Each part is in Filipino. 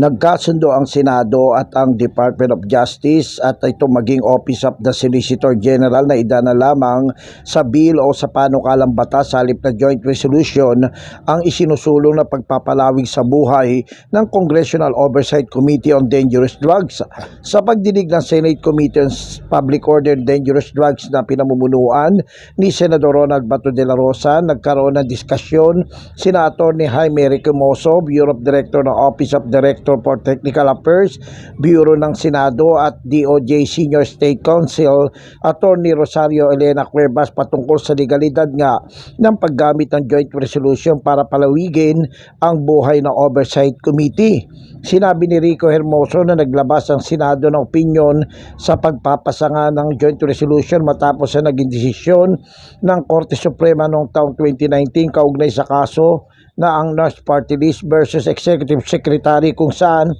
Nagkasundo ang Senado at ang Department of Justice at ito maging Office of the Solicitor General na idana lamang sa bill o sa panukalang batas sa halip na joint resolution ang isinusulong na pagpapalawig sa buhay ng Congressional Oversight Committee on Dangerous Drugs. Sa pagdinig ng Senate Committee on Public Order Dangerous Drugs na pinamumunuan ni Senador Ronald Bato de la Rosa, nagkaroon ng diskusyon sina Atty. Jaime Ricomoso, of Director ng Office of Director for Technical Affairs, Bureau ng Senado at DOJ Senior State Counsel, Attorney Rosario Elena Cuevas patungkol sa legalidad nga ng paggamit ng joint resolution para palawigin ang buhay ng Oversight Committee. Sinabi ni Rico Hermoso na naglabas ang Senado ng opinion sa pagpapasanga ng joint resolution matapos sa naging desisyon ng Korte Suprema noong taong 2019 kaugnay sa kaso na ang Nurse Party List versus Executive Secretary kung saan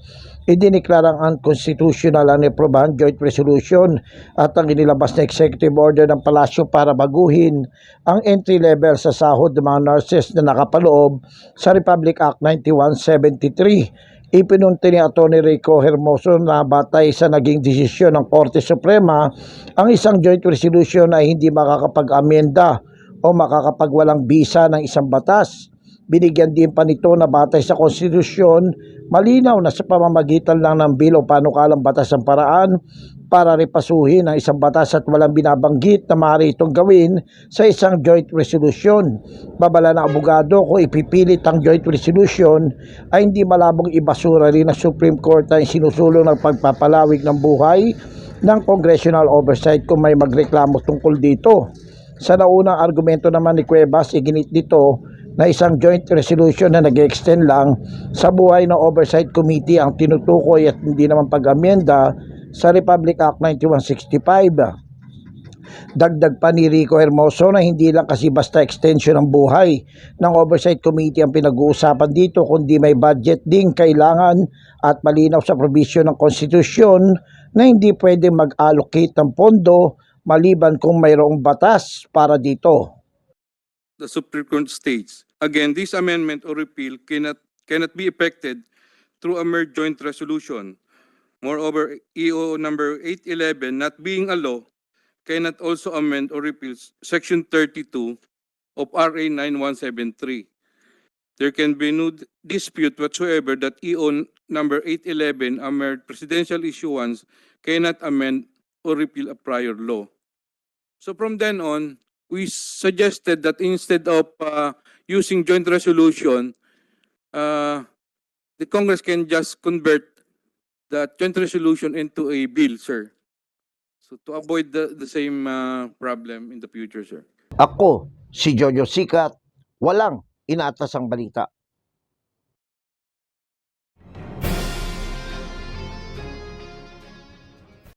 idiniklarang unconstitutional ang iprobahan joint resolution at ang inilabas na executive order ng palasyo para baguhin ang entry level sa sahod ng mga nurses na nakapaloob sa Republic Act 9173. Ipinunti ni Atty. Rico Hermoso na batay sa naging desisyon ng Korte Suprema ang isang joint resolution ay hindi makakapag-amenda o makakapagwalang bisa ng isang batas. Binigyan din pa nito na batay sa konstitusyon, malinaw na sa pamamagitan lang ng bil o panukalang batas ang paraan para repasuhin ang isang batas at walang binabanggit na maaari itong gawin sa isang joint resolution. Babala ng abogado kung ipipilit ang joint resolution ay hindi malabong ibasura rin ng Supreme Court ang sinusulong ng pagpapalawig ng buhay ng Congressional Oversight kung may magreklamo tungkol dito. Sa naunang argumento naman ni Cuevas, iginit dito na isang joint resolution na nag-extend lang sa buhay ng Oversight Committee ang tinutukoy at hindi naman pag-amenda sa Republic Act 9165. Dagdag pa ni Rico Hermoso na hindi lang kasi basta extension ng buhay ng Oversight Committee ang pinag-uusapan dito kundi may budget din kailangan at malinaw sa provision ng konstitusyon na hindi pwede mag-allocate ng pondo maliban kung mayroong batas para dito. the Supreme Court states. Again, this amendment or repeal cannot, cannot be effected through a mere joint resolution. Moreover, EO number 811, not being a law, cannot also amend or repeal Section 32 of RA 9173. There can be no dispute whatsoever that EO number 811, a mere presidential issuance, cannot amend or repeal a prior law. So from then on, we suggested that instead of uh, using joint resolution, uh, the Congress can just convert the joint resolution into a bill, sir. So to avoid the, the same uh, problem in the future, sir. Ako, si Jojo Sikat, walang inaatas ang balita.